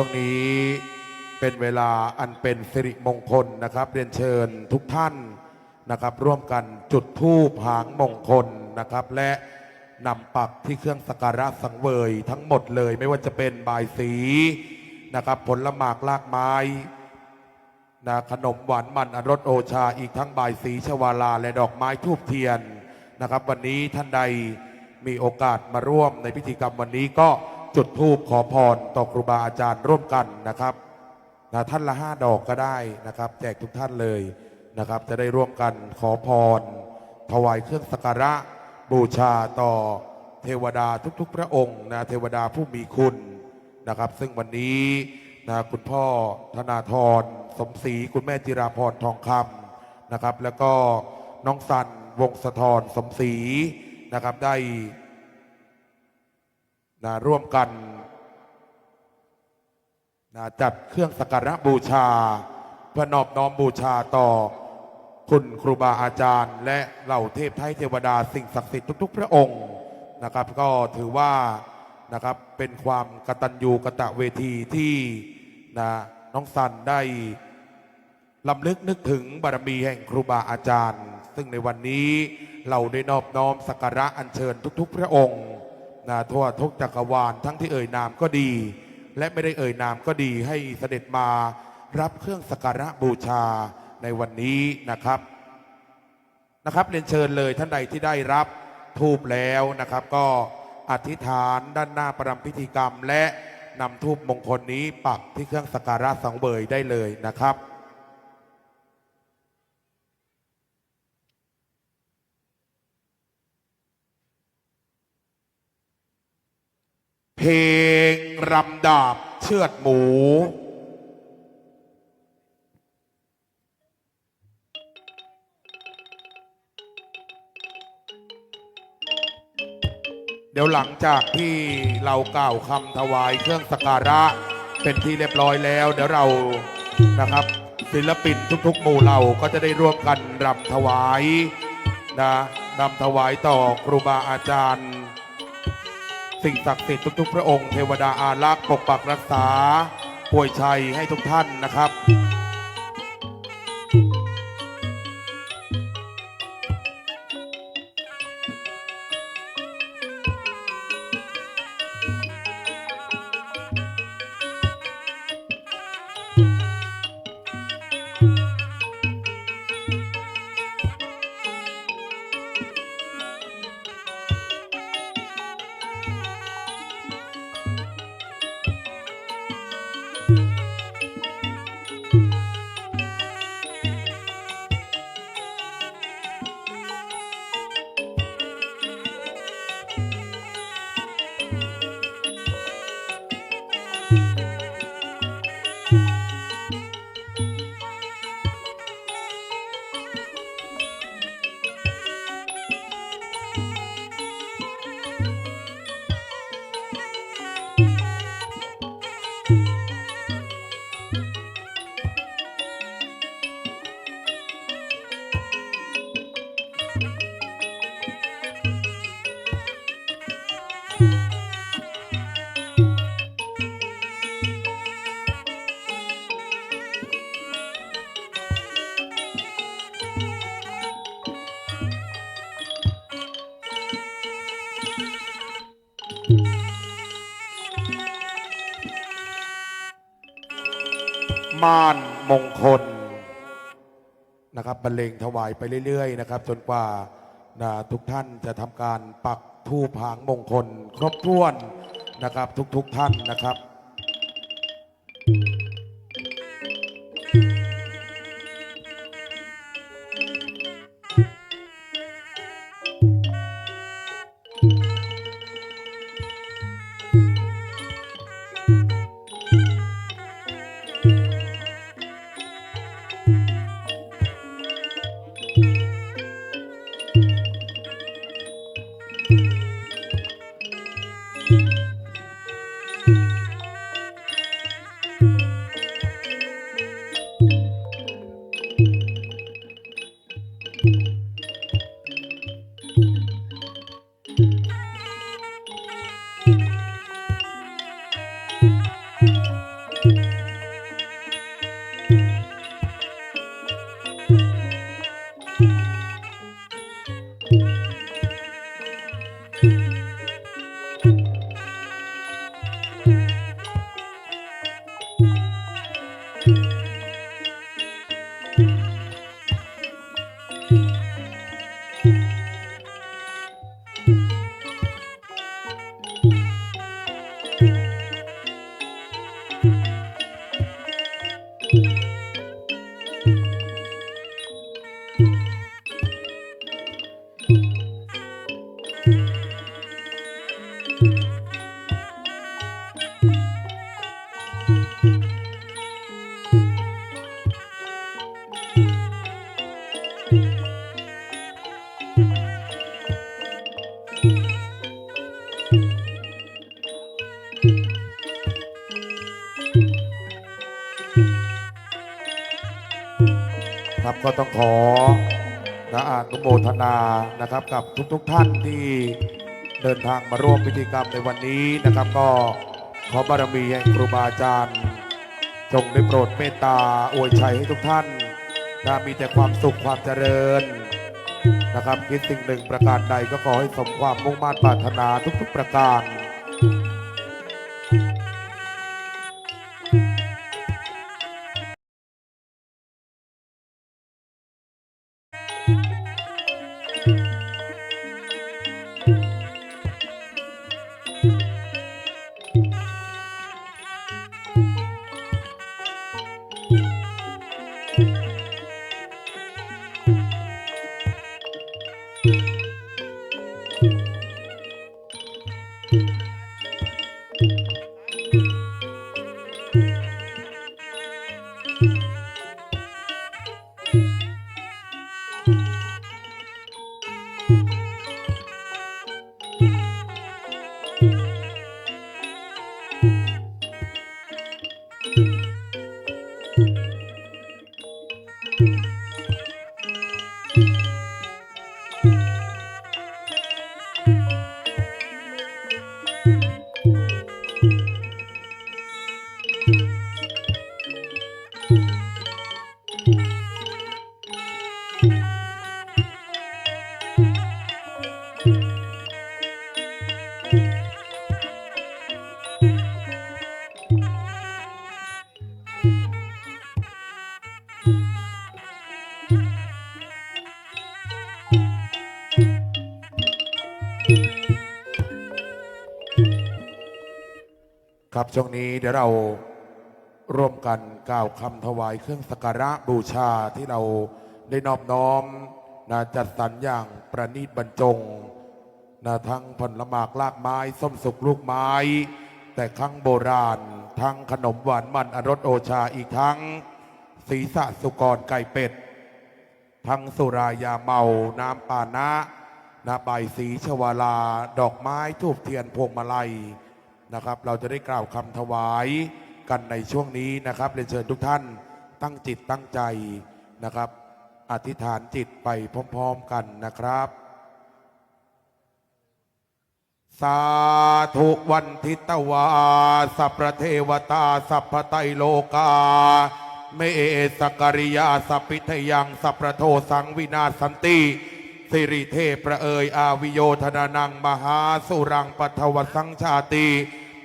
ช่วงนี้เป็นเวลาอันเป็นสิริมงคลนะครับ เรียนเชิญทุกท่านนะครับ ร่วมกันจุดธูปหางมงคลนะครับ และนำปักที่เครื่องสักการะสังเวยทั้งหมดเลย ไม่ว่าจะเป็นบายสีนะครับ ผลหมากลากไม้นะขนมหวานมันอรสโอชาอีกทั้งบายสีชวาลา และดอกไม้ทูบเทียนนะครับ วันนี้ท่านใดมีโอกาสมาร่วมในพิธีกรรมวันนี้ก็ จุดธูปขอพรต่อครูบาอาจารย์ร่วมกันนะครับนะท่านละห้าดอกก็ได้นะครับ แจกทุกท่านเลยนะครับ จะได้ร่วมกันขอพร ถวายเครื่องสักการะบูชาต่อเทวดาทุกๆ พระองค์นะเทวดาผู้มีคุณนะครับ ซึ่งวันนี้นะคุณพ่อธนาธรสมศรีคุณแม่จิราพรทองคำนะครับ แล้วก็น้องสันวงศธรสมศรีนะครับได้ นะร่วมกันนะจัดเครื่องสักการะบูชาเพื่อนอบน้อมบูชาต่อคุณครูบาอาจารย์ และเหล่าเทพไทยเทวดาสิ่งศักดิ์สิทธิ์ทุก ๆ พระองค์นะครับ ก็ถือว่านะครับเป็นความกตัญญูกะตะเวทีที่นะน้องสันได้ลำลึกนึกถึงบารมีแห่งครูบาอาจารย์ ซึ่งในวันนี้เราได้นอบน้อมสักการะอัญเชิญทุก ๆ พระองค์ นะทั่วทุกจักรวาลทั้งที่เอ่ยนามก็ดี และไม่ได้เอ่ยนามก็ดีให้เสด็จมารับเครื่องสักการะบูชาในวันนี้นะครับนะครับเรียนเชิญเลยท่านใดที่ได้รับทูบแล้วนะครับ ก็อธิษฐานด้านหน้าประรำพิธีกรรม และนำทูบมงคลนี้ปักที่เครื่องสักการะสังเวยได้เลยนะครับ ลงรำดาบเชือดหมู เดี๋ยวหลังจากที่เรากล่าวคำถวายเครื่องสักการะเป็นที่เรียบร้อยแล้ว เดี๋ยวเรานะครับ ศิลปินทุกๆหมู่เราก็จะได้ร่วมกันรำถวายนะรำถวายต่อครูบาอาจารย์ สิ่งศักดิ์สิทธิ์ทุกๆ พระองค์เทวดาอารักษ์ปกปักรักษาป่วยชัยให้ทุกท่านนะครับ ม่านมงคลนะครับบรรเลงถวายไปเรื่อยๆนะครับจนกว่านะทุกท่านจะทำการปักทูปหางมงคล ครบถ้วนนะครับทุกๆท่านนะครับ ครับ ก็ต้องขอนะอนุโมทนานะครับกับทุกๆทท่านที่เดินทางมาร่วมพิธีกรรมในวันนี้นะครับ ก็ขอบารมีแห่งครูบาอาจารย์ จงได้โปรดเมตตาอวยชัยให้ทุกท่านนะมีแต่ความสุขความเจริญนะครับคิดสิ่งหนึ่งประการใดก็ขอให้สมความมุ่งมั่นปรารถนาทุกๆประการ ครับช่วงนี้เดี๋ยวเราร่วมกันกล่าวคำถวายเครื่องสักการะบูชาที่เราได้นอบน้อมนะจัดสรรอย่างประณีตบรรจงนะทั้งผลหมากลากไม้ ส้มสุกลูกไม้ แต่ครั้งโบราณ ทั้งขนมหวานมันอรสโอชาอีกทั้งศีรษะสุกรไก่เป็ด ทั้งสุรายาเมา น้ำปานะนาใบสีชวาลา ดอกไม้ทูบเทียนพวงมาลัย นะครับ เราจะได้กล่าวคำถวายกันในช่วงนี้นะครับเรียนเชิญทุกท่านตั้งจิตตั้งใจนะครับ อธิษฐานจิตไปพร้อมๆกันนะครับ สาธุวันทิตวา สัพพะเทวตา สัพพไตโลกา เมสกริยา สัพพิทยัง สัพพโทสังวินาสันติ สิริเทพประเอยอาวิโยธนานังมหาสุรังปัทวสังชาติ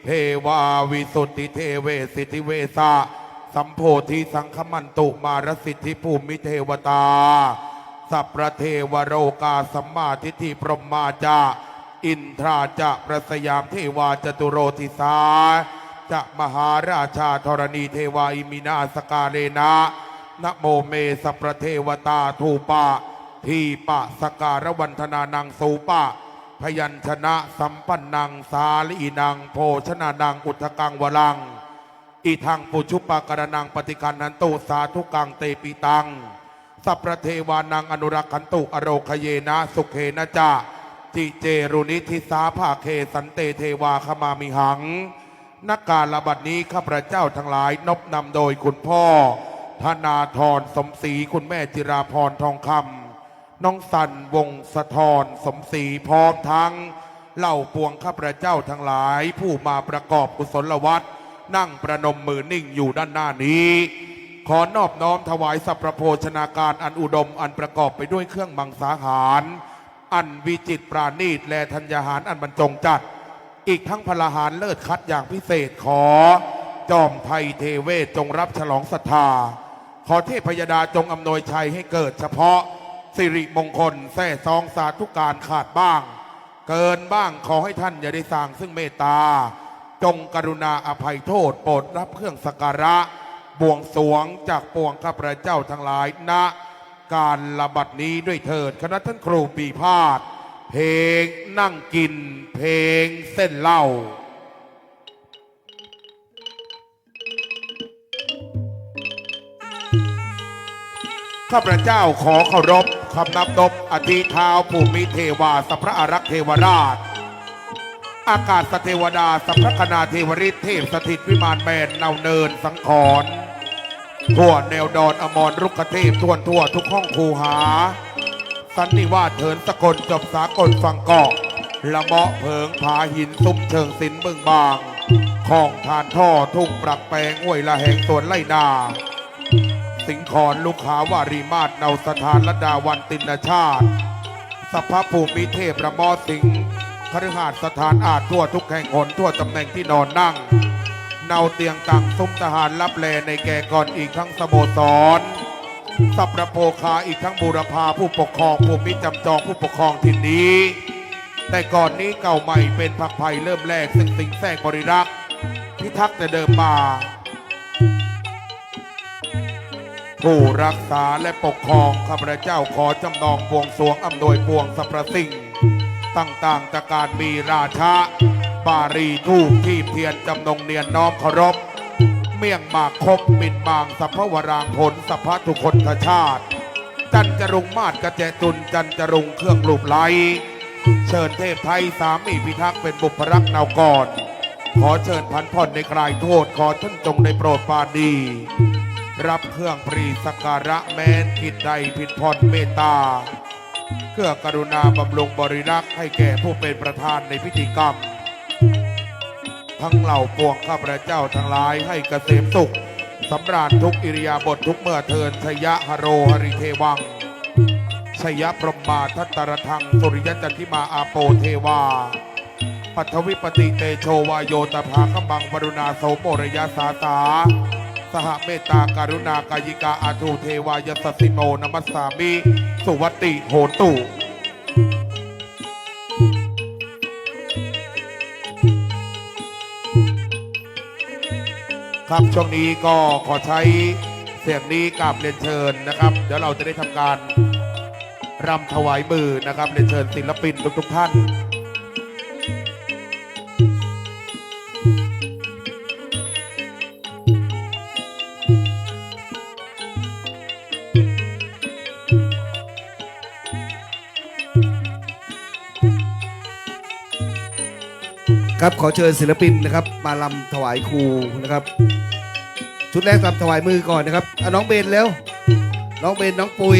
เทวาวิสุทธิเทเวสิทธิเวสะสัมโพธิสังคมันตุมารสิทธิภูมิเทวตา สัพพะเทวโรกาสัมมาทิฏฐิพรหมาจาอินทราจะประสยามเทวาจตุโรธิสาจะมหาราชาธรณีเทวาอิมินาสกาเลนะนะโมเมสัพพะเทวตาทูปะ ทีปะสการวันธนานังสูปะ พยัญชนะสัมปันนังสาลีนัง โภชนานังอุทธกังวลัง อีทังปุชุปะกระนังปฏิคันนันตุสาธุกังเตปิตัง สัพพะเทวานังอนุรักขันตุอโรคเยนะสุเขนะจาจิเจรุนิทิสาภาเคสันเตเทวาขมามิหังนักการระบัดนี้ข้าพระเจ้าทั้งหลายนบนำโดยคุณพ่อธนาธรสมศรีคุณแม่จิราพรทองคำ น้องสันวงศธรสมศรีพร้อมทั้งเหล่าปวงข้าพระเจ้าทั้งหลาย ผู้มาประกอบกุศลวัตรนั่งประนมมือนิ่งอยู่ด้านหน้านี้ ขอนอบน้อมถวายสัพพโภชนาการอันอุดมอันประกอบไปด้วยเครื่องมังสาหาร อันวิจิตปราณีตและธัญญาหารอันบรรจงจัด อีกทั้งพลาหารเลิศคัดอย่างพิเศษขอ จอมไทยเทเวศจงรับฉลองศรัทธา ขอเทพยดาจงอำนวยชัยให้เกิดเฉพาะ สิริมงคลแท่ซองสาธุการขาดบ้าง เกินบ้างขอให้ท่านอย่าได้สร้างซึ่งเมตตา จงกรุณาอภัยโทษโปรดรับเครื่องสักการะ บวงสวงจากปวงข้าพระเจ้าทั้งหลายณการระบัดนี้ด้วยเถิดคณะท่านครูปีพาดเพลงนั่งกิน เพลงเส้นเหล้าข้าพระเจ้าขอเคารพ คำนับนบอธิเท้าภูมิเทวาสัพพระอารักษ์เทวราช อากาศสเทวดาสัพพะคณาเทวริเทพสถิตวิมานแมนเนาเนินสังขรทั่วแนวดอนอมรรุกขเทพทั่วทั่วทุกห้องคูหา สันนิวาสเถินสกลจบสากลฟังเกาะละเมาะเผิงผาหินซุ้มเชิงสินเมืองบางของทานท่อทุ่งปรักแปลงห้วยละแหงสวนไล่นา สิงขอนลูกขาวารีมาศเนาสถานละดาวันตินชาติสภาภูมิเทพระมอสิงห์คฤหาสน์สถานอาจทั่วทุกแห่งหนทั่วตำแหน่งที่นอนนั่ง เนาเตียงตังซุ้มทหารรับแลในแก่ก่อนอีกทั้งสโมสรสัพประโภคาอีกทั้งบูรพาผู้ปกครองผู้มิจำจองผู้ปกครองถิ่นนี้ แต่ก่อนนี้เก่าใหม่เป็นพักภัยเริ่มแรกซึ่งสิงแทรกบริรักษ์พิทักษ์แต่เดิมมา ผู้รักษาและปกครองข้าพเจ้าขอจำนองบวงสวงอำนวยปวงสรรพสิ่ง ต่างๆจากการมีราชาบารีทูปที่เพียรจำนงเนียนน้อมเคารพ เมี่ยงหมากคบมินบางสัพพวรางผลสัพพะทุคนทชาติ จันจรุงมาศกระเจตุนจันจรุงเครื่องลูบไหลเชิญเทพไทยสามีพิทักษ์เป็นบุพรักษ์นาวกรขอเชิญพันผ่อนในคลายโทษขอท่านจงได้โปรดปานดี รับเครื่องปรีสักการะแม้นผิดใดผิดพรเมตตาเพื่อกรุณาบำรุงบริรักษ์ให้แก่ผู้เป็นประธานในพิธีกรรม ทั้งเหล่าปวงข้าพระเจ้าทั้งหลายให้เกษมสุขสำราญทุกอิริยาบถทุกเมื่อเทินชยะหโรหริเทวังชยะพรหมาทัตตรทังสุริยจันทิมาอาโปเทวาปัทวิปติเตโชวายโยตภาคบังวรุณาโสโมรยาสาสา สหเมตตาการุณากายิกาอาทูเทวายสสิโมนมัสสามิสุวัตติโหตุครับช่วงนี้ก็ขอใช้เสียงนี้กราบเรียนเชิญนะครับ เดี๋ยวเราจะได้ทำการรำถวายมือนะครับเรียนเชิญศิลปินทุกๆท่าน ครับขอเชิญศิลปินนะครับ มาลำถวายครูนะครับ ชุดแรกลำถวายมือก่อนนะครับน้องเบนแล้ว น้องเบนน้องปุย